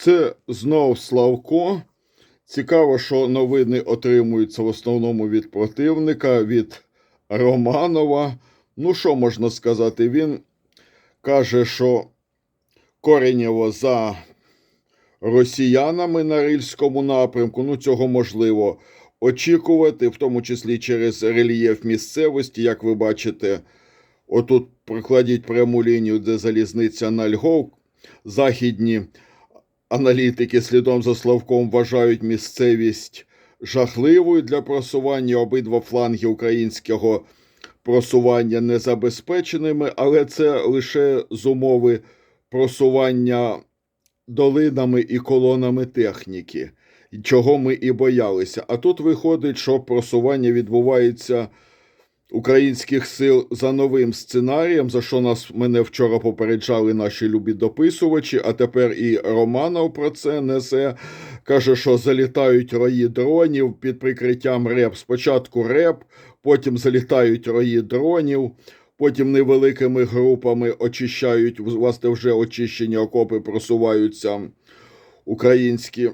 Це знов Славко. Цікаво, що новини отримуються в основному від противника, від Романова. Ну, що можна сказати? Він каже, що Коренєво за росіянами на Рильському напрямку. Ну, цього можливо очікувати, в тому числі через рельєф місцевості, як ви бачите. Отут прикладіть пряму лінію, де залізниця на Львов. Західні аналітики слідом за Славком вважають місцевість жахливою для просування обидва фланги українського просування незабезпеченими, але це лише з умови просування долинами і колонами техніки, чого ми і боялися. А тут виходить, що просування відбувається українських сил за новим сценарієм, за що нас мене вчора попереджали наші любі дописувачі, а тепер і Романов про це несе. Каже, що залітають рої дронів під прикриттям РЕП. Спочатку РЕП, потім залітають рої дронів, потім невеликими групами очищають, власне, вже очищені окопи просуваються українські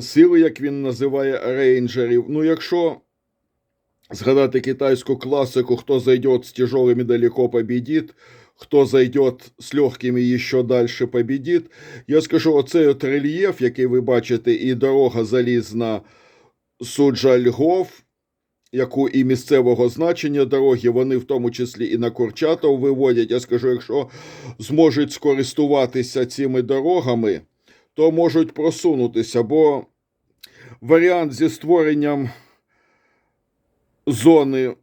сили, як він називає рейнджерів. Ну, якщо згадати китайську класику, хто зайде з тяжелыми далеко победит, хто зайде з легкими ще далі победит. Я скажу, оцей от рельєф, який ви бачите, і дорога залізна суджа Львов, яку і місцевого значення дороги, вони в тому числі і на Курчатов виводять. Я скажу, якщо зможуть скористуватися цими дорогами, то можуть просунутися, бо варіант зі створенням зони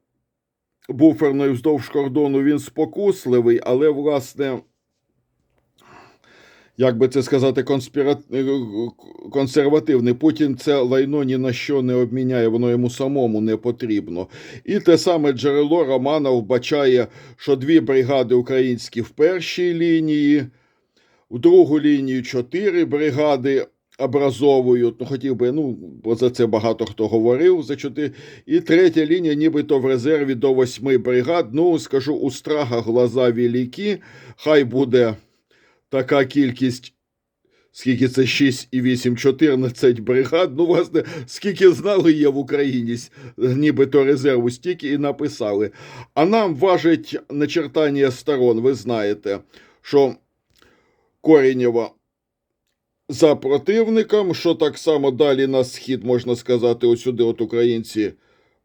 буферної вздовж кордону він спокусливий, але, власне, як би це сказати, конспіра... консервативний. Путін це лайно ні на що не обміняє, воно йому самому не потрібно. І те саме джерело Романов вбачає, що дві бригади українські в першій лінії, в другу лінію чотири бригади образовують. Ну, хотів би, ну, бо за це багато хто говорив за чотири. І третя лінія, нібито в резерві до восьми бригад. Ну, скажу, у страга глаза великі. Хай буде така кількість. Скільки це 6 і 8, 14 бригад. Ну, власне, скільки знали є в Україні, нібито резерву, стільки і написали. А нам важить начертання сторон. Ви знаєте, що Коренєва за противником, що так само далі на схід, можна сказати, ось от українці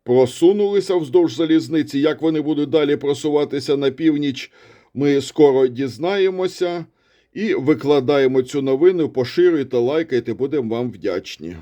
просунулися вздовж залізниці. Як вони будуть далі просуватися на північ, ми скоро дізнаємося і викладаємо цю новину, поширюйте, лайкайте, будемо вам вдячні.